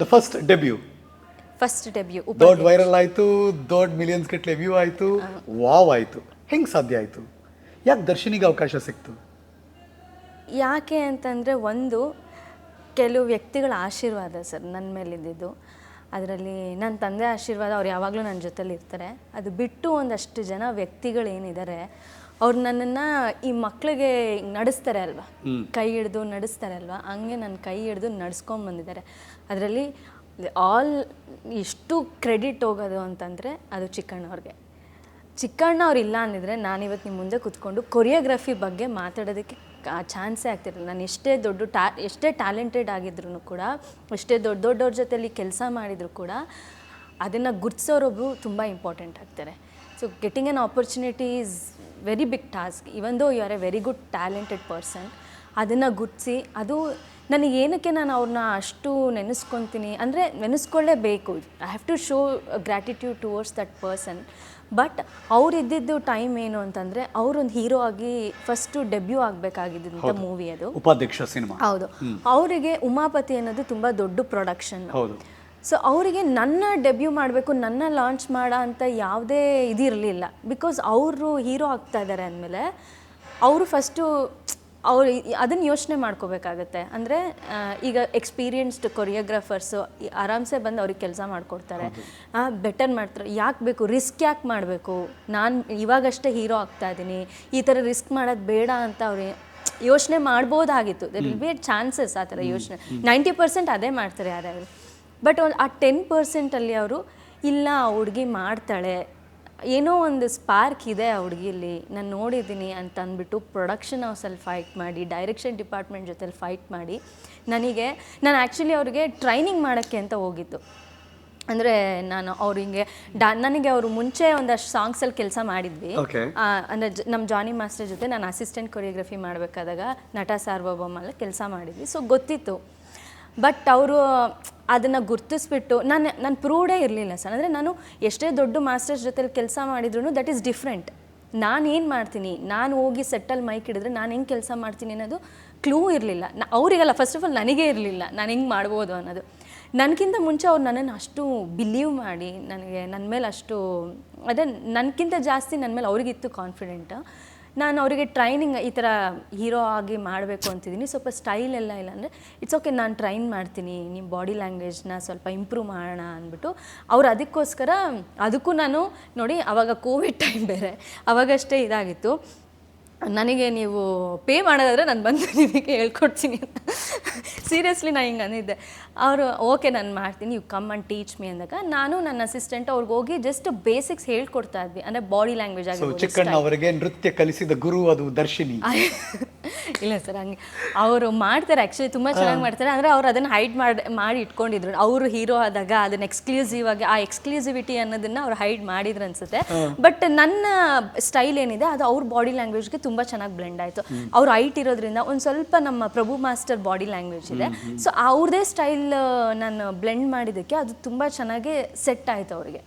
The first debut first debut ದೊಡ್ಡ viral ಆಯಿತು ದೊಡ್ಡ ಮಿಲಿಯನ್ಸ್ ಗಟ್ಟಲೆ ವ್ಯೂ ಆಯಿತು ವಾವ್ ಆಯಿತು. ಹೆಂಗೆ ಸಾಧ್ಯ ಆಯಿತು? ಯಾಕೆ ದರ್ಶನಿಗೆ ಅವಕಾಶ ಸಿಕ್ತು? ಯಾಕೆ ಅಂತಂದರೆ ಒಂದು ಕೆಲವು ವ್ಯಕ್ತಿಗಳ ಆಶೀರ್ವಾದ ಸರ್ ನನ್ನ ಮೇಲಿದ್ದಿದ್ದು. ಅದರಲ್ಲಿ ನನ್ನ ತಂದೆ ಆಶೀರ್ವಾದ ಅವ್ರು ಯಾವಾಗಲೂ ನನ್ನ ಜೊತೇಲಿ ಇರ್ತಾರೆ. ಅದು ಬಿಟ್ಟು ಒಂದಷ್ಟು ಜನ ವ್ಯಕ್ತಿಗಳೇನಿದ್ದಾರೆ ಅವ್ರು ನನ್ನನ್ನು ಈ ಮಕ್ಳಿಗೆ ನಡೆಸ್ತಾರೆ ಅಲ್ವಾ? ಕೈ ಹಿಡಿದು ನಡೆಸ್ತಾರೆ ಅಲ್ವಾ? ಹಂಗೆ ನನ್ನ ಕೈ ಹಿಡಿದು ನಡ್ಸ್ಕೊಂಬಂದಿದ್ದಾರೆ ಅದರಲ್ಲಿ ಆಲ್ ಎಷ್ಟು ಕ್ರೆಡಿಟ್ ಹೋಗೋದು ಅಂತಂದರೆ ಅದು ಚಿಕ್ಕಣ್ಣವ್ರಿಗೆ ಚಿಕ್ಕಣ್ಣ ಅವ್ರು ಇಲ್ಲ ಅಂದಿದ್ರೆ ನಾನಿವತ್ತು ನಿಮ್ಮ ಮುಂದೆ ಕುತ್ಕೊಂಡು ಕೊರಿಯೋಗ್ರಫಿ ಬಗ್ಗೆ ಮಾತಾಡೋದಕ್ಕೆ ಚಾನ್ಸೇ ಆಗ್ತಿರಲಿಲ್ಲ. ನಾನು ಎಷ್ಟೇ ದೊಡ್ಡ ಟ್ಯಾ ಎಷ್ಟೇ ಟ್ಯಾಲೆಂಟೆಡ್ ಆಗಿದ್ರು ಕೂಡ ಎಷ್ಟೇ ದೊಡ್ಡ ದೊಡ್ಡವ್ರ ಜೊತೆಲಿ ಕೆಲಸ ಮಾಡಿದರೂ ಕೂಡ ಅದನ್ನು ಗುರ್ತಿಸೋರೊಬ್ಬರು ತುಂಬ ಇಂಪಾರ್ಟೆಂಟ್ ಆಗ್ತಾರೆ. So getting an opportunity is very big task even though you are a very good talented person ಅದನ್ನು ಗುರ್ತಿಸಿ ಅದು ನನಗೆ ಏನಕ್ಕೆ ನಾನು ಅವ್ರನ್ನ ಅಷ್ಟು ನೆನೆಸ್ಕೊತೀನಿ ಅಂದರೆ ನೆನೆಸ್ಕೊಳ್ಳೇಬೇಕು. I have to show gratitude towards that person but ಅವ್ರು ಇದ್ದಿದ್ದು ಟೈಮ್ ಏನು ಅಂತಂದರೆ ಅವರೊಂದು ಹೀರೋ ಆಗಿ ಫಸ್ಟು ಡೆಬ್ಯೂ ಆಗಬೇಕಾಗಿದ್ದಂಥ ಮೂವಿ ಅದು. ಉಪಾಧ್ಯಕ್ಷ ಸಿನಿಮಾ. ಹೌದು. ಅವರಿಗೆ ಉಮಾಪತಿ ಅನ್ನೋದು ತುಂಬ ದೊಡ್ಡ ಪ್ರೊಡಕ್ಷನ್ ಹೌದು. ಸೊ ಅವರಿಗೆ ನನ್ನ ಡೆಬ್ಯೂ ಮಾಡಬೇಕು ನನ್ನ ಲಾಂಚ್ ಮಾಡೋ ಅಂತ ಯಾವುದೇ ಇದಿರಲಿಲ್ಲ. ಬಿಕಾಸ್ ಅವರು ಹೀರೋ ಆಗ್ತಾ ಇದ್ದಾರೆ ಅಂದಮೇಲೆ ಅವರು ಫಸ್ಟು ಅವ್ರು ಅದನ್ನು ಯೋಚನೆ ಮಾಡ್ಕೋಬೇಕಾಗತ್ತೆ. ಅಂದರೆ ಈಗ ಎಕ್ಸ್ಪೀರಿಯನ್ಸ್ಡ್ ಕೊರಿಯೋಗ್ರಾಫರ್ಸು ಆರಾಮ್ಸೆ ಬಂದು ಅವ್ರಿಗೆ ಕೆಲಸ ಮಾಡಿಕೊಡ್ತಾರೆ. ಬೆಟರ್ ಮಾಡ್ತಾರೆ. ಯಾಕೆ ಬೇಕು? ರಿಸ್ಕ್ ಯಾಕೆ ಮಾಡಬೇಕು? ನಾನು ಇವಾಗಷ್ಟೇ ಹೀರೋ ಆಗ್ತಾ ಇದ್ದೀನಿ ಈ ಥರ ರಿಸ್ಕ್ ಮಾಡೋದು ಬೇಡ ಅಂತ ಅವ್ರು ಯೋಚನೆ ಮಾಡ್ಬೋದಾಗಿತ್ತು. ದೇರ್ ವಿಲ್ ಬಿ ಚಾನ್ಸಸ್ ಆ ಥರ ಯೋಚನೆ. ನೈಂಟಿ ಪರ್ಸೆಂಟ್ ಅದೇ ಮಾಡ್ತಾರೆ ಯಾರ್ಯಾರು. ಬಟ್ ಒಂದು ಆ ಟೆನ್ ಪರ್ಸೆಂಟಲ್ಲಿ ಅವರು ಇಲ್ಲ ಆ ಹುಡುಗಿ ಮಾಡ್ತಾಳೆ. ಏನೋ ಒಂದು ಸ್ಪಾರ್ಕ್ ಇದೆ ಆ ಹುಡುಗಿಯಲ್ಲಿ ನಾನು ನೋಡಿದ್ದೀನಿ ಅಂತ ಅಂದ್ಬಿಟ್ಟು ಪ್ರೊಡಕ್ಷನ್ ಹೌಸಲ್ಲಿ ಫೈಟ್ ಮಾಡಿ ಡೈರೆಕ್ಷನ್ ಡಿಪಾರ್ಟ್ಮೆಂಟ್ ಜೊತೆಲಿ ಫೈಟ್ ಮಾಡಿ ನನಗೆ ನಾನು ಆ್ಯಕ್ಚುಲಿ ಅವ್ರಿಗೆ ಟ್ರೈನಿಂಗ್ ಮಾಡೋಕ್ಕೆ ಅಂತ ಹೋಗಿದ್ದು. ಅಂದರೆ ನಾನು ಅವ್ರು ಹಿಂಗೆ ಡಾ ನನಗೆ ಅವರು ಮುಂಚೆ ಒಂದಷ್ಟು ಸಾಂಗ್ಸಲ್ಲಿ ಕೆಲಸ ಮಾಡಿದ್ವಿ. ಅಂದರೆ ನಮ್ಮ ಜಾನಿ ಮಾಸ್ಟರ್ ಜೊತೆ ನಾನು ಅಸಿಸ್ಟೆಂಟ್ ಕೊರಿಯೋಗ್ರಫಿ ಮಾಡಬೇಕಾದಾಗ ನಟ ಸಾರ್ವಭೌಮಲ್ಲ ಕೆಲಸ ಮಾಡಿದ್ವಿ. ಸೊ ಗೊತ್ತಿತ್ತು. ಬಟ್ ಅವರು ಅದನ್ನು ಗುರ್ತಿಸ್ಬಿಟ್ಟು ನಾನು ನಾನು ಪ್ರೂಡೇ ಇರಲಿಲ್ಲ ಸರ್. ಅಂದರೆ ನಾನು ಎಷ್ಟೇ ದೊಡ್ಡ ಮಾಸ್ಟರ್ಸ್ ಜೊತೆಲಿ ಕೆಲಸ ಮಾಡಿದ್ರು ದಟ್ ಈಸ್ ಡಿಫ್ರೆಂಟ್ ನಾನು ಏನು ಮಾಡ್ತೀನಿ? ನಾನು ಹೋಗಿ ಸೆಟ್ಟಲ್ಲಿ ಮೈಕ್ ಹಿಡಿದ್ರೆ ನಾನು ಹೆಂಗೆ ಕೆಲಸ ಮಾಡ್ತೀನಿ ಅನ್ನೋದು ಕ್ಲೂ ಇರಲಿಲ್ಲ. ನ, ಅವರಿಗಲ್ಲ ಫಸ್ಟ್ ಆಫ್ ಆಲ್ ನನಗೇ ಇರಲಿಲ್ಲ. ನಾನು ಹೆಂಗೆ ಮಾಡ್ಬೋದು ಅನ್ನೋದು. ನನಗಿಂತ ಮುಂಚೆ ಅವ್ರು ನನ್ನನ್ನು ಅಷ್ಟು ಬಿಲೀವ್ ಮಾಡಿ, ನನಗೆ ನನ್ನ ಮೇಲೆ ಅಷ್ಟು, ಅದೇ ನನಗಿಂತ ಜಾಸ್ತಿ ನನ್ನ ಮೇಲೆ ಅವ್ರಿಗಿತ್ತು ಕಾನ್ಫಿಡೆಂಟ್ ನಾನು ಅವರಿಗೆ ಟ್ರೈನಿಂಗ್ ಈ ಥರ ಹೀರೋ ಆಗಿ ಮಾಡಬೇಕು ಅಂತಿದ್ದೀನಿ. ಸ್ವಲ್ಪ ಸ್ಟೈಲ್ ಎಲ್ಲ ಇಲ್ಲ ಅಂದರೆ ಇಟ್ಸ್ ಓಕೆ ನಾನು ಟ್ರೈನ್ ಮಾಡ್ತೀನಿ ನಿಮ್ಮ ಬಾಡಿ ಲ್ಯಾಂಗ್ವೇಜ್ನ ಸ್ವಲ್ಪ ಇಂಪ್ರೂವ್ ಮಾಡೋಣ ಅಂದ್ಬಿಟ್ಟು ಅವ್ರು ಅದಕ್ಕೋಸ್ಕರ, ಅದಕ್ಕೂ ನಾನು ನೋಡಿ ಆವಾಗ ಕೋವಿಡ್ ಟೈಮ್ ಬೇರೆ, ಅವಾಗಷ್ಟೇ ಇದಾಗಿತ್ತು. ನನಗೆ ನೀವು ಪೇ ಮಾಡೋದಾದರೆ ನಾನು ಬಂದು ನಿಮಗೆ ಹೇಳ್ಕೊಡ್ತೀನಿ ಅಂತ. ಸೀರಿಯಸ್ಲಿ ನಾನು ಹಿಂಗೆ ಅಂದಿದ್ದೆ. ಅವರು ಓಕೆ ನಾನು ಮಾಡ್ತೀನಿ. You come and teach me ಅಂದಾಗ ನಾನು ನನ್ನ ಅಸಿಸ್ಟೆಂಟ್ ಅವ್ರಿಗೆ ಹೋಗಿ ಜಸ್ಟ್ ಬೇಸಿಕ್ಸ್ ಹೇಳ್ಕೊಡ್ತಾ ಇದ್ವಿ. ಅಂದರೆ ಬಾಡಿ ಲ್ಯಾಂಗ್ವೇಜ್ ಆಗಿ ಚಿಕ್ಕಣ್ಣ ಅವರಿಗೆ ನೃತ್ಯ ಕಲಿಸಿದ ಗುರು ಅದು ದರ್ಶಿನಿ. ಇಲ್ಲ ಸರ್ ಹಂಗೆ. ಅವರು ಮಾಡ್ತಾರೆ ಆ್ಯಕ್ಚುಲಿ ತುಂಬ ಚೆನ್ನಾಗಿ ಮಾಡ್ತಾರೆ. ಅಂದರೆ ಅವ್ರು ಅದನ್ನು ಹೈಡ್ ಮಾಡಿ ಮಾಡಿ ಇಟ್ಕೊಂಡಿದ್ರು. ಅವರು ಹೀರೋ ಆದಾಗ ಅದನ್ನ ಎಕ್ಸ್ಕ್ಲೂಸಿವ್ ಆಗಿ ಆ ಎಕ್ಸ್ಕ್ಲೂಸಿವಿಟಿ ಅನ್ನೋದನ್ನ ಅವ್ರು ಹೈಡ್ ಮಾಡಿದ್ರು ಅನ್ಸುತ್ತೆ. ಬಟ್ ನನ್ನ ಸ್ಟೈಲ್ ಏನಿದೆ ಅದು ಅವ್ರ ಬಾಡಿ ಲ್ಯಾಂಗ್ವೇಜ್ಗೆ ತುಂಬ ಚೆನ್ನಾಗಿ ಬ್ಲೆಂಡ್ ಆಯಿತು. ಅವ್ರು ಹೈಟ್ ಇರೋದ್ರಿಂದ ಒಂದು ಸ್ವಲ್ಪ ನಮ್ಮ ಪ್ರಭು ಮಾಸ್ಟರ್ ಬಾಡಿ ಲ್ಯಾಂಗ್ವೇಜ್ ಇದೆ. ಸೊ ಅವ್ರದೇ ಸ್ಟೈಲ್ ನಾನು ಬ್ಲೆಂಡ್ ಮಾಡಿದ್ದಕ್ಕೆ ಅದು ತುಂಬ ಚೆನ್ನಾಗಿ ಸೆಟ್ ಆಯಿತು ಅವರಿಗೆ.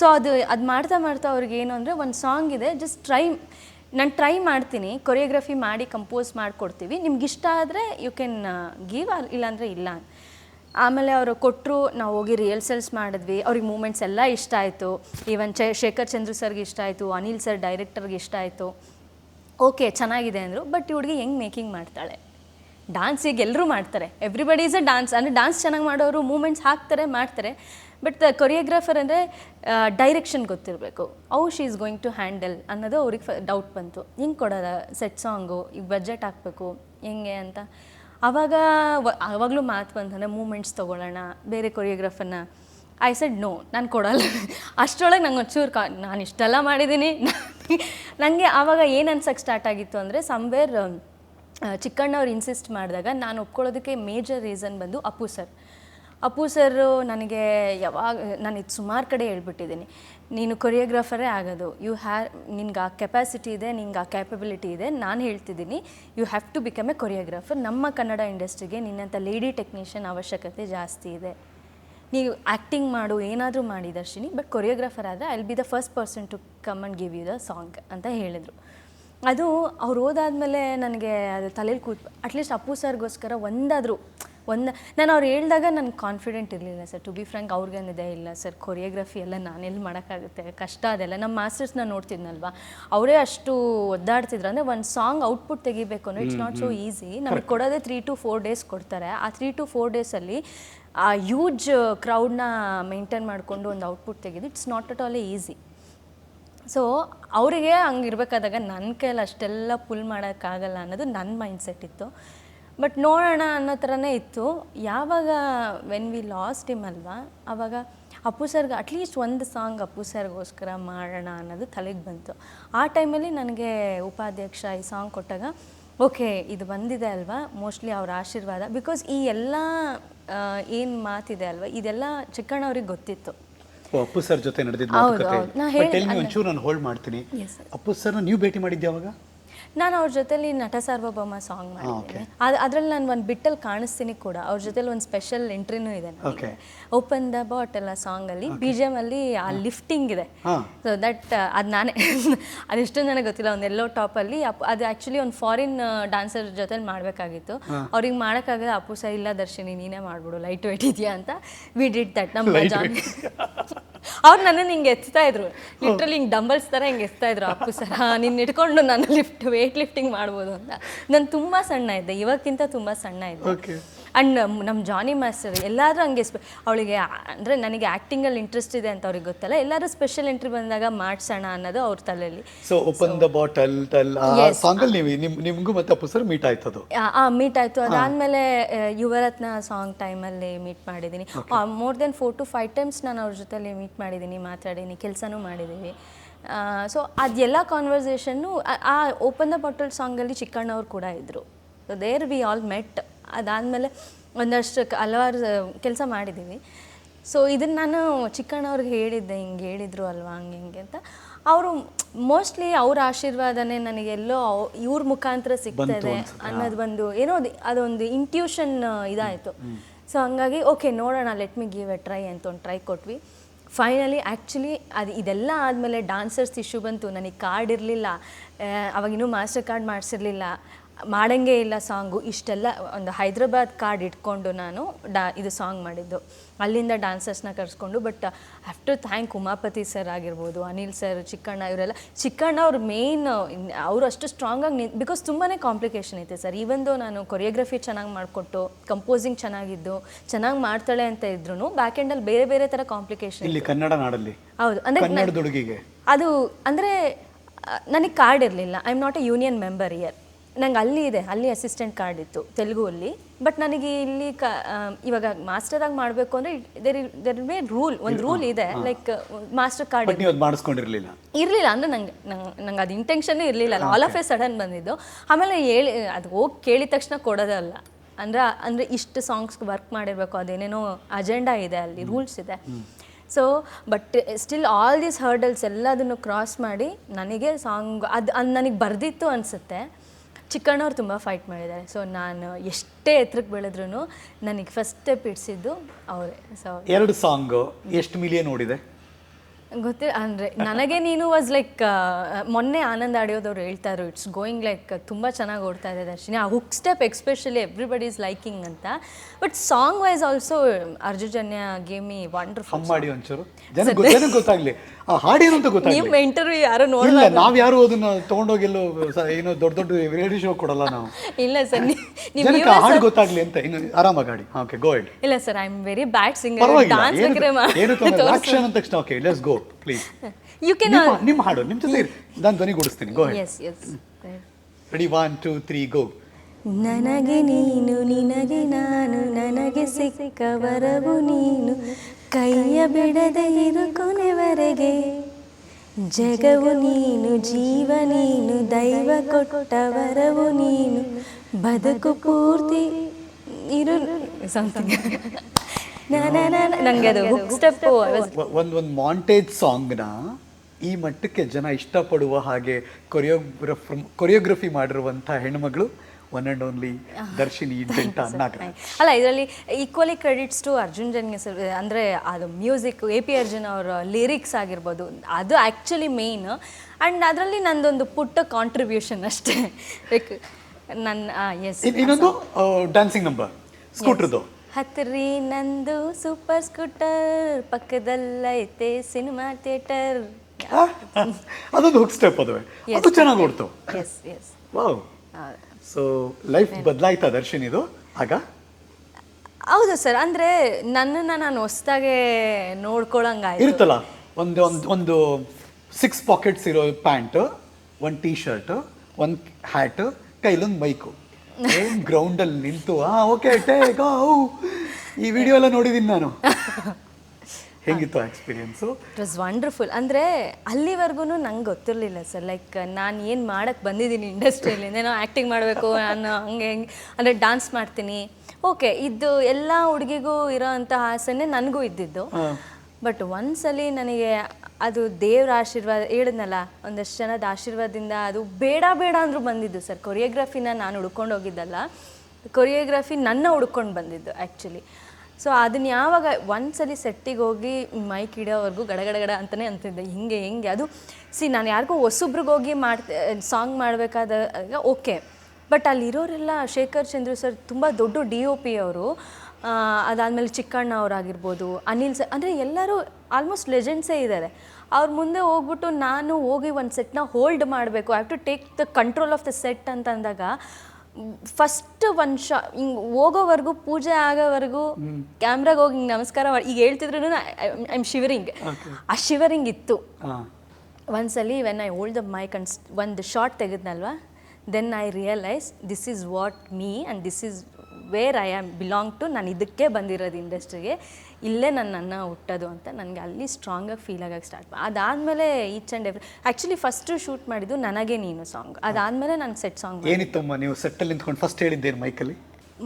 ಸೊ ಅದು ಅದು ಮಾಡ್ತಾ ಮಾಡ್ತಾ ಅವ್ರಿಗೆ ಏನು ಅಂದರೆ ಒಂದು ಸಾಂಗ್ ಇದೆ ಜಸ್ಟ್ ಟ್ರೈ ನಾನು ಟ್ರೈ ಮಾಡ್ತೀನಿ ಕೊರಿಯೋಗ್ರಫಿ ಮಾಡಿ ಕಂಪೋಸ್ ಮಾಡಿಕೊಡ್ತೀವಿ. ನಿಮ್ಗೆ ಇಷ್ಟ ಆದರೆ ಯು ಕ್ಯಾನ್ ಗಿವ್ ಇಲ್ಲಾಂದರೆ ಇಲ್ಲ. ಆಮೇಲೆ ಅವರು ಕೊಟ್ಟರು ನಾವು ಹೋಗಿ ರಿಹರ್ಸಲ್ಸ್ ಮಾಡಿದ್ವಿ. ಅವ್ರಿಗೆ ಮೂಮೆಂಟ್ಸ್ ಎಲ್ಲ ಇಷ್ಟ ಆಯಿತು. ಈವನ್ ಚ, ಶೇಖರ್ ಚಂದ್ರು ಸರ್ಗೆ ಇಷ್ಟ ಆಯಿತು, ಅನಿಲ್ ಸರ್ ಡೈರೆಕ್ಟರ್ಗೆ ಇಷ್ಟ ಆಯಿತು. ಓಕೆ ಚೆನ್ನಾಗಿದೆ ಅಂದರು ಬಟ್ ಹುಡುಗಿ ಹೆಂಗೆ ಮೇಕಿಂಗ್ ಮಾಡ್ತಾಳೆ? ಡಾನ್ಸ್ ಈಗ ಎಲ್ಲರೂ ಮಾಡ್ತಾರೆ. ಎವ್ರಿಬಡಿ ಈಸ್ ಅ ಡಾನ್ಸ್ ಅಂದರೆ ಡಾನ್ಸ್ ಚೆನ್ನಾಗಿ ಮಾಡೋರು ಮೂಮೆಂಟ್ಸ್ ಹಾಕ್ತಾರೆ, ಮಾಡ್ತಾರೆ. ಬಟ್ ದ ಕೊರಿಯೋಗ್ರಾಫರ್ ಅಂದರೆ ಡೈರೆಕ್ಷನ್ ಗೊತ್ತಿರಬೇಕು. How she is going to handle ಅನ್ನೋದು ಅವ್ರಿಗೆ ಡೌಟ್ ಬಂತು. ಹಿಂಗೆ ಕೊಡೋದ? ಸೆಟ್ ಸಾಂಗು ಈಗ ಬಜೆಟ್ ಹಾಕಬೇಕು? ಹೆಂಗೆ ಅಂತ? ಆವಾಗ ಆವಾಗಲೂ ಮಾತು ಬಂತಂದರೆ ಮೂಮೆಂಟ್ಸ್ ತೊಗೊಳ್ಳೋಣ, ಬೇರೆ ಕೊರಿಯೋಗ್ರಾಫರ್ನ ಐ ಸೆಡ್ ನೋ ನಾನು ಕೊಡಲ್ಲ. ಅಷ್ಟರೊಳಗೆ ನಂಗೆ ಒಂಚೂರು ಕಾ, ನಾನು ಇಷ್ಟೆಲ್ಲ ಮಾಡಿದ್ದೀನಿ ನನಗೆ ಆವಾಗ ಏನು ಅನ್ಸಕ್ಕೆ ಸ್ಟಾರ್ಟ್ ಆಗಿತ್ತು ಅಂದರೆ ಸಮ್ವೇರ್ ಚಿಕ್ಕಣ್ಣವ್ರು ಇನ್ಸಿಸ್ಟ್ ಮಾಡಿದಾಗ ನಾನು ಒಪ್ಕೊಳ್ಳೋದಕ್ಕೆ ಮೇಜರ್ ರೀಸನ್ ಬಂದು ಅಪ್ಪು ಸರ್ ಅಪ್ಪು ಸರ್ ನನಗೆ ಯಾವಾಗ, ನಾನು ಇದು ಸುಮಾರು ಕಡೆ ಹೇಳ್ಬಿಟ್ಟಿದ್ದೀನಿ. ನೀನು ಕೊರಿಯೋಗ್ರಾಫರೇ ಆಗೋದು. ಯು ಹ್ಯಾ ನಿನ್ಗೆ ಆ ಕೆಪಾಸಿಟಿ ಇದೆ, ನಿನ್ಗೆ ಆ ಕ್ಯಾಪಬಿಲಿಟಿ ಇದೆ, ನಾನು ಹೇಳ್ತಿದ್ದೀನಿ you have to become a choreographer ನಮ್ಮ ಕನ್ನಡ ಇಂಡಸ್ಟ್ರಿಗೆ ನಿನ್ನಂಥ ಲೇಡಿ ಟೆಕ್ನಿಷಿಯನ್ ಅವಶ್ಯಕತೆ ಜಾಸ್ತಿ ಇದೆ. ನೀವು ಆ್ಯಕ್ಟಿಂಗ್ ಮಾಡು, ಏನಾದರೂ ಮಾಡಿ ದರ್ಶಿನಿ ಬಟ್ ಕೊರಿಯೋಗ್ರಾಫರ್ ಆದರೆ I be the first person to come and give you the song ಅಂತ ಹೇಳಿದರು. ಅದು ಅವ್ರು ಓದಾದ್ಮೇಲೆ ನನಗೆ ಅದು ತಲೆಯಲ್ಲಿ ಕೂತ್ ಅಟ್ಲೀಸ್ಟ್ ಅಪ್ಪು ಸರ್ಗೋಸ್ಕರ ಒಂದಾದರೂ ಒಂದು ನಾನು ಅವ್ರು ಹೇಳಿದಾಗ ನನಗೆ ಕಾನ್ಫಿಡೆಂಟ್ ಇರಲಿಲ್ಲ ಸರ್. ಟು ಬಿ ಫ್ರ್ಯಾಂಕ್ ಅವ್ರಿಗೇನಿದೆ ಇಲ್ಲ ಸರ್ ಕೊರಿಯೋಗ್ರಫಿ ಎಲ್ಲ ನಾನೆಲ್ಲಿ ಮಾಡೋಕ್ಕಾಗುತ್ತೆ? ಕಷ್ಟ ಅದೆಲ್ಲ. ನಮ್ಮ ಮಾಸ್ಟರ್ಸ್ನ ನೋಡ್ತಿದ್ನಲ್ವಾ? ಅವರೇ ಅಷ್ಟು ಒದ್ದಾಡ್ತಿದ್ರು. ಅಂದರೆ ಒಂದು ಸಾಂಗ್ ಔಟ್ಪುಟ್ ತೆಗಿಬೇಕು ಅಂದರೆ ಇಟ್ಸ್ ನಾಟ್ ಸೊ ಈಸಿ ನಮಗೆ ಕೊಡೋದೇ ತ್ರೀ ಟು ಫೋರ್ ಡೇಸ್ ಕೊಡ್ತಾರೆ. ಆ ತ್ರೀ ಟು ಫೋರ್ ಡೇಸಲ್ಲಿ ಆ ಹ್ಯೂಜ್ ಕ್ರೌಡ್ನ ಮೇಂಟೈನ್ ಮಾಡಿಕೊಂಡು ಒಂದು ಔಟ್ಪುಟ್ ತೆಗೆದು it's not at all easy so ಅವರಿಗೆ ಹಂಗಿರ್ಬೇಕಾದಾಗ ನನ್ನ ಕೈಯಲ್ಲಿ ಅಷ್ಟೆಲ್ಲ ಪುಲ್ ಮಾಡೋಕ್ಕಾಗಲ್ಲ ಅನ್ನೋದು ನನ್ನ ಮೈಂಡ್ ಸೆಟ್ ಇತ್ತು. ಬಟ್ ನೋಡೋಣ ಅನ್ನೋ ಥರನೇ ಇತ್ತು. ಯಾವಾಗ ವೆನ್ ವಿ ಲಾಸ್ಟ್ ಟಿಮ್ ಅಲ್ವಾ ಆವಾಗ ಅಪ್ಪು ಸರ್ಗೆ ಅಟ್ಲೀಸ್ಟ್ ಒಂದು ಸಾಂಗ್ ಅಪ್ಪು ಸರ್ಗೋಸ್ಕರ ಮಾಡೋಣ ಅನ್ನೋದು ತಲೆಗೆ ಬಂತು. ಆ ಟೈಮಲ್ಲಿ ನನಗೆ ಉಪಾಧ್ಯಕ್ಷ ಈ ಸಾಂಗ್ ಕೊಟ್ಟಾಗ ಓಕೆ ಇದು ಬಂದಿದೆ ಅಲ್ವಾ? ಮೋಸ್ಟ್ಲಿ ಅವ್ರ ಆಶೀರ್ವಾದ. ಬಿಕಾಸ್ ಈ ಎಲ್ಲ ಏನು ಮಾತಿದೆ ಅಲ್ವಾ? ಇದೆಲ್ಲ ಚಿಕ್ಕಣ್ಣವ್ರಿಗೆ ಗೊತ್ತಿತ್ತು. ಅಪ್ಪು ಸರ್ ಜೊತೆ ನಡೆದಿದ್ದು. ನಾ ಹೇಳಿ- ಒಂಚೂರು ನಾನು ಹೋಲ್ಡ್ ಮಾಡ್ತೀನಿ. ಅಪ್ಪು ಸರ್ನ ನೀವು ಭೇಟಿ ಮಾಡಿದ್ದೆ ಅವಾಗ ನಾನು ಅವ್ರ ಜೊತೆಲಿ ನಟ ಸಾರ್ವಭೌಮ ಸಾಂಗ್ ಮಾಡಿದ್ದೀನಿ. ಅದು ಅದ್ರಲ್ಲಿ ನಾನು ಒಂದು ಬಿಟ್ಟಲ್ಲಿ ಕಾಣಿಸ್ತೀನಿ ಕೂಡ. ಅವ್ರ ಜೊತೆಲಿ ಒಂದು ಸ್ಪೆಷಲ್ ಎಂಟ್ರಿನೂ ಇದೆ. ಓಪನ್ ದ ಬಾಟಲ್ ಆ ಸಾಂಗಲ್ಲಿ ಬಿ ಜಿ ಎಂ ಅಲ್ಲಿ ಆ ಲಿಫ್ಟಿಂಗ್ ಇದೆ. ಸೊ ದಟ್ ಅದು ನಾನೇ. ಅದೆಷ್ಟು ನನಗೆ ಗೊತ್ತಿಲ್ಲ. ಒಂದು ಎಲ್ಲೋ ಟಾಪಲ್ಲಿ ಅದು ಆಕ್ಚುಲಿ ಒಂದು ಫಾರಿನ್ ಡಾನ್ಸರ್ ಜೊತೆಲಿ ಮಾಡಬೇಕಾಗಿತ್ತು. ಅವ್ರಿಗೆ ಮಾಡೋಕ್ಕಾಗ ಅಪ್ಪು ಸರ್ ಇಲ್ಲ ದರ್ಶಿನಿ ನೀನೇ ಮಾಡ್ಬಿಡು ಲೈಟ್ ವೈಟ್ ಇದೆಯಾ ಅಂತ ವಿ ಡಿಡ್ ದಟ್ ನಮ್ಮ ಜಾನ್ ಅವ್ರು ನನ್ನನ್ನು ಹಿಂಗೆ ಎತ್ತಾ ಇದ್ರು. ಲಿಟ್ರಲಿ ಹಿಂಗೆ ಡಂಬಲ್ಸ್ ತರ ಹಿಂಗೆ ಎತ್ತಾ ಇದ್ರು. ಅಪ್ಪು ಸರ್ ನಿನ್ನ ಇಟ್ಕೊಂಡು ನಾನು ಲಿಫ್ಟ್ ವೇಟ್ ಲಿಫ್ಟಿಂಗ್ ಮಾಡ್ಬೋದು ಅಂತ. ನಾನು ತುಂಬ ಸಣ್ಣ ಇದ್ದೆ ಇವಾಗಕ್ಕಿಂತ ತುಂಬ ಸಣ್ಣ ಇದ್ದೆ. ಅಂಡ್ ಆ್ಯಂಡ್ ನಮ್ಮ ಜಾನಿ ಮಾಸ್ಟರ್ ಎಲ್ಲಾದರೂ ಹಂಗೆ ಸ್ಪೆ ಅವಳಿಗೆ ಅಂದರೆ ನನಗೆ ಆ್ಯಕ್ಟಿಂಗಲ್ಲಿ ಇಂಟ್ರೆಸ್ಟ್ ಇದೆ ಅಂತ ಅವ್ರಿಗೆ ಗೊತ್ತಲ್ಲ ಎಲ್ಲರೂ ಸ್ಪೆಷಲ್ ಎಂಟ್ರಿ ಬಂದಾಗ ಮಾಡ್ಸೋಣ ಅನ್ನೋದು ಅವ್ರ ತಲೆಯಲ್ಲಿ ಸೊ ಓಪನ್ ದ ಬಾಟಲ್ ಟಲ್ ಸಾಂಗಲ್ಲಿ ನೀವು ನಿಮ್ ನಿಮ್ಗೂ ಮತ್ತೆ ಪುಸ್ತಕ ಮೀಟ್ ಆಯ್ತು ಅದು ಆ ಮೀಟ್ ಆಯಿತು. ಅದಾದಮೇಲೆ ಯುವರತ್ನ ಸಾಂಗ್ ಟೈಮಲ್ಲಿ ಮೀಟ್ ಮಾಡಿದ್ದೀನಿ more than four to five times ನಾನು ಅವ್ರ ಜೊತೆಲಿ ಮೀಟ್ ಮಾಡಿದ್ದೀನಿ ಮಾತಾಡೀನಿ ಕೆಲಸನೂ ಮಾಡಿದ್ದೀವಿ ಸೊ ಅದೆಲ್ಲ ಕಾನ್ವರ್ಸೇಷನ್ನು ಆ ಓಪನ್ ದ ಬಾಟಲ್ ಸಾಂಗಲ್ಲಿ ಚಿಕ್ಕಣ್ಣವ್ರು ಕೂಡ ಇದ್ದರು so there we all met ಅದಾದಮೇಲೆ ಒಂದಷ್ಟು ಹಲವಾರು ಕೆಲಸ ಮಾಡಿದ್ದೀವಿ ಸೊ ಇದನ್ನು ನಾನು ಚಿಕ್ಕಣ್ಣವ್ರಿಗೆ ಹೇಳಿದ್ದೆ ಹಿಂಗೆ ಹೇಳಿದ್ರು ಅಲ್ವಾ ಹಂಗೆ ಹಿಂಗೆ ಅಂತ. ಅವರು ಮೋಸ್ಟ್ಲಿ ಅವ್ರ ಆಶೀರ್ವಾದನೇ ನನಗೆಲ್ಲೋ ಇವ್ರ ಮುಖಾಂತರ ಸಿಗ್ತದೆ ಅನ್ನೋದು ಒಂದು ಏನೋ ಅದು- ಅದೊಂದು ಇಂಟ್ಯೂಷನ್ ಇದಾಯಿತು. ಸೊ ಹಂಗಾಗಿ ಓಕೆ ನೋಡೋಣ let me give a try ಅಂತ ಒಂದು ಟ್ರೈ ಕೊಟ್ವಿ. ಫೈನಲಿ ಆ್ಯಕ್ಚುಲಿ ಅದು ಇದೆಲ್ಲ ಆದಮೇಲೆ ಡಾನ್ಸರ್ಸ್ ಇಶ್ಯೂ ಬಂತು. ನನಗೆ ಕಾರ್ಡ್ ಇರಲಿಲ್ಲ. ಅವಾಗಿನ್ನೂ ಮಾಸ್ಟರ್ ಕಾರ್ಡ್ ಮಾಡಿಸಿರ್ಲಿಲ್ಲ. ಮಾಡಂಗೆ ಇಲ್ಲ ಸಾಂಗು ಇಷ್ಟೆಲ್ಲ ಒಂದು ಹೈದ್ರಾಬಾದ್ ಕಾರ್ಡ್ ಇಟ್ಕೊಂಡು ನಾನು ಡಾ ಇದು ಸಾಂಗ್ ಮಾಡಿದ್ದು. ಅಲ್ಲಿಂದ ಡ್ಯಾನ್ಸರ್ಸ್ನ ಕರೆಸ್ಕೊಂಡು but after thank Umapathi sir ಆಗಿರ್ಬೋದು ಅನಿಲ್ ಸರ್ ಚಿಕ್ಕಣ್ಣ ಇವರೆಲ್ಲ ಚಿಕ್ಕಣ್ಣ ಅವ್ರ ಮೇನ್ ಅವರು ಅಷ್ಟು ಸ್ಟ್ರಾಂಗಾಗಿ ನಿ ಬಿಕಾಸ್ ತುಂಬಾ ಕಾಂಪ್ಲಿಕೇಶನ್ ಐತೆ ಸರ್ ಈವನ್ದು ನಾನು ಕೊರಿಯೋಗ್ರಫಿ ಚೆನ್ನಾಗಿ ಮಾಡಿಕೊಟ್ಟು ಕಂಪೋಸಿಂಗ್ ಚೆನ್ನಾಗಿದ್ದು ಚೆನ್ನಾಗಿ ಮಾಡ್ತಾಳೆ ಅಂತ ಇದ್ರು ಬ್ಯಾಕ್ ಎಂಡಲ್ಲಿ ಬೇರೆ ಬೇರೆ ಥರ ಕಾಂಪ್ಲಿಕೇಶನ್ ಇಲ್ಲಿ ಕನ್ನಡ ನಾಡಲ್ಲಿ ಹೌದು ಅಂದರೆ ಅದು ಅಂದರೆ ನನಗೆ ಕಾರ್ಡ್ ಇರಲಿಲ್ಲ. I am not a union member here ನಂಗೆ ಅಲ್ಲಿ ಇದೆ ಅಲ್ಲಿ ಅಸಿಸ್ಟೆಂಟ್ ಕಾರ್ಡ್ ಇತ್ತು ತೆಲುಗು ಅಲ್ಲಿ ಬಟ್ ನನಗೆ ಇಲ್ಲಿ ಕ ಇವಾಗ ಮಾಸ್ಟರಾಗಿ ಮಾಡಬೇಕು ಅಂದರೆ ದೇರ್ ದೇರ್ ಮೇ ರೂಲ್ ಒಂದು ರೂಲ್ ಇದೆ ಲೈಕ್ ಮಾಸ್ಟರ್ ಕಾರ್ಡ್ ಬಟ್ ನೀವು ಅದು ಮಾಡಿಸ್ಕೊಂಡಿರ್ಲಿಲ್ಲ? ಇರಲಿಲ್ಲ ಅಂದರೆ ನಂಗೆ ನಂಗೆ ನಂಗೆ ಅದು ಇಂಟೆನ್ಷನ್ನೇ ಇರಲಿಲ್ಲ. ಆಲ್ ಆಫ್ ಎ ಸಡನ್ ಬಂದಿದ್ದು. ಆಮೇಲೆ ಹೇಳಿ ಅದು ಹೋಗಿ ಕೇಳಿದ ತಕ್ಷಣ ಕೊಡೋದೇ ಅಲ್ಲ ಅಂದರೆ ಅಂದರೆ ಇಷ್ಟು ಸಾಂಗ್ಸ್ಗೆ ವರ್ಕ್ ಮಾಡಿರಬೇಕು ಅದೇನೇನೋ ಅಜೆಂಡಾ ಇದೆ ಅಲ್ಲಿ ರೂಲ್ಸ್ ಇದೆ. So but still all these hurdles ಎಲ್ಲದನ್ನು ಕ್ರಾಸ್ ಮಾಡಿ ನನಗೆ ಸಾಂಗ್ ಅದು ಅದು ನನಗೆ ಬರ್ದಿತ್ತು ಅನಿಸುತ್ತೆ. ಚಿಕ್ಕಣ್ಣವ್ರು ತುಂಬ ಫೈಟ್ ಮಾಡಿದ್ದಾರೆ. ಸೊ ನಾನು ಎಷ್ಟೇ ಎತ್ತರಕ್ಕೆ ಬೆಳೆದ್ರೂ ನನಗೆ ಫಸ್ಟ್ ಸ್ಟೆಪ್ ಇಡಿಸಿದ್ದು ಅವರೇ. ಸೊ ಎರಡು ಸಾಂಗ್ ಎಷ್ಟು ಮಿಲಿಯನ್ ನೋಡಿದೆ ಗೊತ್ತಿಲ್ಲ. ಅಂದರೆ ನನಗೆ ನೀನು ವಾಸ್ ಲೈಕ್ ಮೊನ್ನೆ ಆನಂದ್ ಆಡಿಯೋದವ್ರು ಹೇಳ್ತಾ ಇದ್ರು ಇಟ್ಸ್ ಗೋಯಿಂಗ್ ಲೈಕ್ ತುಂಬ ಚೆನ್ನಾಗಿ ಓಡ್ತಾ ಇದೆ ದರ್ಶಿನಿ. ಆ hook step especially everybody is liking ಅಂತ. ಬಟ್ ಸಾಂಗ್ ವೈಸ್ ಆಲ್ಸೋ ಅರ್ಜುಜನ್ಯ ಗೇಮಿ ವಂಡರ್ಫುಲ್ ಹಮ್ ಮಾಡಿ ಒಂಚೂರು. ಜನಕ್ಕೆ ಗೊತ್ತಾಗ್ಲಿ. ಆ ಹಾಡೇನು ಅಂತ ಗೊತ್ತಾಗ್ಲಿ. ನಿಮ್ಮ ಇಂಟರ್ವ್ಯೂ ಯಾರೋ ನೋಡಲ್ಲ ಇಲ್ಲ ನಾವ್ ಯಾರು ಅದನ್ನ ತಗೊಂಡೋಗೆಲ್ಲೋ ಏನೋ ದೊಡ್ಡ ದೊಡ್ಡ ವೆರೈಟಿ ಶೋ ಕೊಡಲ್ಲ ನಾವು. ಇಲ್ಲ ಸರ್ ಆ ಹಾಡು ಗೊತ್ತಾಗ್ಲಿ ಅಂತ ಇನ್ನು ಆರಾಮಾಗಿ ಗಾಡಿ ಓಕೆ ಗೋ ಇಲ್ಲ sir I am very bad singer dance ಏನು ಬೇಕಾದ್ರೆ ಏನು ಅಂದ ತಕ್ಷಣ okay let's go please you can ನಿಮ್ಮ ಹಾಡು ನಿಮ್ಮ ಜೊತೆ ನಾನು ಧ್ವನಿಗೂಡಿಸ್ತೀನಿ go yes yes ready one two three go ನನಗೆ ನೀನು ನಿನಗೆ ನಾನು ನನಗೆ ಸಿಕ್ಕ ವರವು ನೀನು. ಕೈಯ ಬಿಡದೆ ಇರು ಕೊನೆವರೆಗೆ. ಜಗವು ನೀನು ಜೀವ ನೀನು ದೈವ ಕೊಟ್ಟ ವರವು ನೀನು. ಬದುಕು ಪೂರ್ತಿ ಇರು ಸಮಥಿಂಗ್ ನನಗೆ ಅದು ಹುಕ್ ಸ್ಟೆಪ್ ಒಂದು ಒಂದು ಮಾಂಟೇಜ್ ಸಾಂಗ್ನ ಈ ಮಟ್ಟಕ್ಕೆ ಜನ ಇಷ್ಟಪಡುವ ಹಾಗೆ ಕೊರಿಯೋಗ್ರಫರ್ ಕೊರಿಯೋಗ್ರಫಿ ಮಾಡಿರುವಂಥ ಹೆಣ್ಮಗಳು ಒನ್ ಆ್ಯಂಡ್ ಓನ್ಲಿ ದರ್ಶಿನಿ ಅಲ್ಲ ಇದರಲ್ಲಿ ಈಕ್ವಲಿ ಕ್ರೆಡಿಟ್ಸ್ ಟು ಅರ್ಜುನ್ ಜನ್ಗೆ ಸರ್ ಅಂದರೆ ಅದು ಮ್ಯೂಸಿಕ್ ಎ ಪಿ ಅರ್ಜುನ್ ಅವರ ಲಿರಿಕ್ಸ್ ಆಗಿರ್ಬೋದು ಅದು ಆ್ಯಕ್ಚುಲಿ ಮೇನ್ ಆ್ಯಂಡ್ ಅದರಲ್ಲಿ ನಂದೊಂದು ಪುಟ್ಟ ಕಾಂಟ್ರಿಬ್ಯೂಷನ್ ಅಷ್ಟೇ. ಲೈಕ್ ನನ್ನ ಎಸ್ ಇನ್- ಇನ್ನೊಂದು ಡ್ಯಾನ್ಸಿಂಗ್ ನಂಬರ್ ಸ್ಕೂಟ್ರದ್ದು ಹತ್ರಿ ನಂದು ಸೂಪರ್ ಸ್ಕೂಟರ್ ಪಕ್ಕದಲ್ಲೈತೆ ಸಿನಿಮಾ ಥಿಯೇಟರ್. ಅದೊಂದು ಹುಕ್ ಸ್ಟೆಪ್ ಅದುವೆ ಅದು ಚೆನ್ನಾಗಿ ಓಡ್ತು. Yes yes wow so life ಬದಲಾಯ್ತಾ Darshan ಇದು? ಆಗ? ಹೌದು ಸರ್ ಅಂದರೆ ನನ್ನನ್ನು ನಾನು ಹೊಸ್ದಾಗೆ ನೋಡ್ಕೊಳಂಗಾಯ್ತು. ಇರುತ್ತಲ್ಲ ಒಂದು ಒಂದು ಒಂದು ಸಿಕ್ಸ್ ಪಾಕೆಟ್ಸ್ ಇರೋ ಪ್ಯಾಂಟ್ ಒಂದು ಟೀ ಶರ್ಟ್ ಒಂದು ಹ್ಯಾಟ್ ಕೈಲೊಂದು ಮೈಕು ಗ್ರೌಂಡಲ್ಲಿ ನಿಂತು ಆ ಓಕೆ ಟೇಕ್ ಈ ವಿಡಿಯೋ ಎಲ್ಲ ನೋಡಿದೀನಿ ನಾನು. ಹೆಂಗಿತ್ತು ಎಕ್ಸ್ಪೀರಿಯನ್ಸು ಇಟ್ ವಾಸ್ ವಂಡರ್ಫುಲ್ ಅಂದರೆ ಅಲ್ಲಿವರೆಗೂ ನಂಗೆ ಗೊತ್ತಿರಲಿಲ್ಲ ಸರ್. ಲೈಕ್ ನಾನು ಏನು ಮಾಡೋಕ್ಕೆ ಬಂದಿದ್ದೀನಿ ಇಂಡಸ್ಟ್ರಿಯಲ್ಲಿ ನಾನು ಆ್ಯಕ್ಟಿಂಗ್ ಮಾಡಬೇಕು ನಾನು ಹಂಗೆ ಹೆಂಗೆ. ಅಂದರೆ ಡಾನ್ಸ್ ಮಾಡ್ತೀನಿ. ಓಕೆ ಇದು ಎಲ್ಲ ಹುಡುಗಿಗೂ ಇರೋ ಅಂಥ ಆಸೆನೇ ನನಗೂ ಇದ್ದಿದ್ದು. ಬಟ್ ಒಂದ್ಸಲಿ ನನಗೆ ಅದು ದೇವ್ರ ಆಶೀರ್ವಾದ, ಹೇಳಿದ್ನಲ್ಲ, ಒಂದಷ್ಟು ಜನದ ಆಶೀರ್ವಾದದಿಂದ ಅದು ಬೇಡ ಬೇಡ ಅಂದರೂ ಬಂದಿದ್ದು ಸರ್. ಕೊರಿಯೋಗ್ರಫಿನ ನಾನು ಹುಡ್ಕೊಂಡು ಹೋಗಿದ್ದಲ್ಲ. ಕೊರಿಯೋಗ್ರಫಿ ನನ್ನ ಹುಡ್ಕೊಂಡು ಬಂದಿದ್ದು ಆ್ಯಕ್ಚುಲಿ ಸೊ ಅದನ್ನ ಯಾವಾಗ ಒಂದ್ಸಲಿ ಸೆಟ್ಟಿಗೆ ಹೋಗಿ ಮೈಕ್ ಇಡೋವರೆಗೂ ಗಡಗಡಗಡ ಅಂತಲೇ ಅಂತಿದ್ದೆ. ಹಿಂಗೆ, ಹೆಂಗೆ. ಅದು ಸಿ ನಾನು ಯಾರಿಗೂ ಹೊಸೊಬ್ರಿಗೆ ಹೋಗಿ ಮಾಡ್ತೆ ಸಾಂಗ್ ಮಾಡಬೇಕಾದಾಗ ಓಕೆ ಬಟ್ ಅಲ್ಲಿರೋರೆಲ್ಲ ಶೇಖರ್ ಚಂದ್ರು ಸರ್, ತುಂಬ ದೊಡ್ಡ ಡಿ ಒ ಪಿ ಅವರು. ಅದಾದಮೇಲೆ ಚಿಕ್ಕಣ್ಣ ಅವರಾಗಿರ್ಬೋದು ಅನಿಲ್ ಸರ್ ಅಂದರೆ ಎಲ್ಲರೂ ಆಲ್ಮೋಸ್ಟ್ ಲೆಜೆಂಡ್ಸೇ ಇದ್ದಾರೆ ಅವ್ರ ಮುಂದೆ ಹೋಗ್ಬಿಟ್ಟು ನಾನು ಹೋಗಿ ಒಂದು ಸೆಟ್ನ ಹೋಲ್ಡ್ ಮಾಡಬೇಕು. I have to take the control of the set ಅಂತ ಅಂದಾಗ ಫಸ್ಟ್ ಒಂದು ಶಾ ಹಿಂಗೆ ಹೋಗೋವರೆಗೂ ಪೂಜೆ ಆಗೋವರೆಗೂ ಕ್ಯಾಮ್ರಾಗೆ ಹೋಗಿ ಹಿಂಗೆ ನಮಸ್ಕಾರ ಮಾಡಿ ಈಗ ಹೇಳ್ತಿದ್ರು ಐ ಆಮ್ ಶಿವರಿಂಗ್ ಆ ಶಿವರಿಂಗ್ ಇತ್ತು. ಒಂದು ಒಂದ್ಸಲಿ when I hold the my ಕನ್ಸ್ ಒಂದು short ತೆಗೆದ್ನಲ್ವಾ then I realise this is what me and this is where I am belong to ನಾನು ಇದಕ್ಕೆ ಬಂದಿರೋದು ಇಂಡಸ್ಟ್ರಿಗೆ ಇಲ್ಲೇ ನನ್ನ ಅನ್ನ ಹುಟ್ಟೋದು ಅಂತ ನನಗೆ ಅಲ್ಲಿ ಸ್ಟ್ರಾಂಗಾಗಿ ಫೀಲ್ ಆಗೋಕ್ಕೆ ಸ್ಟಾರ್ಟ್ ಅದಾದಮೇಲೆ each and every actually first shoot ಮಾಡಿದ್ದು ನನಗೆ ನೀನು ಸಾಂಗ್ ಅದಾದಮೇಲೆ ನಾನು ಸೆಟ್ ಸಾಂಗ್ ಏನಿತ್ತಮ್ಮ ನೀವು ಸೆಟ್ಟಲ್ಲಿ ನಿಂತ್ಕೊಂಡು ಫಸ್ಟ್ ಹೇಳಿದ್ದೇನು ಮೈಕಲ್ಲಿ?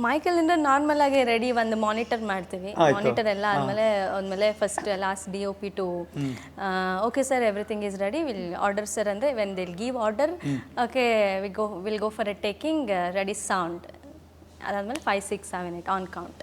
ಮೈಕಲ್ ನಾರ್ಮಲ್ ಆಗಿ ರೆಡಿ ಒಂದು ಮಾನಿಟರ್ ಮಾಡ್ತೀವಿ. ಮಾನಿಟರ್ ಎಲ್ಲ ಆದಮೇಲೆ ಆದ್ಮೇಲೆ first last D O P to okay sir everything is ready will order sir ಅಂದರೆ when they'll give order okay we go will go for a taking ready sound ಅದಾದ್ಮೇಲೆ five six seven eight on count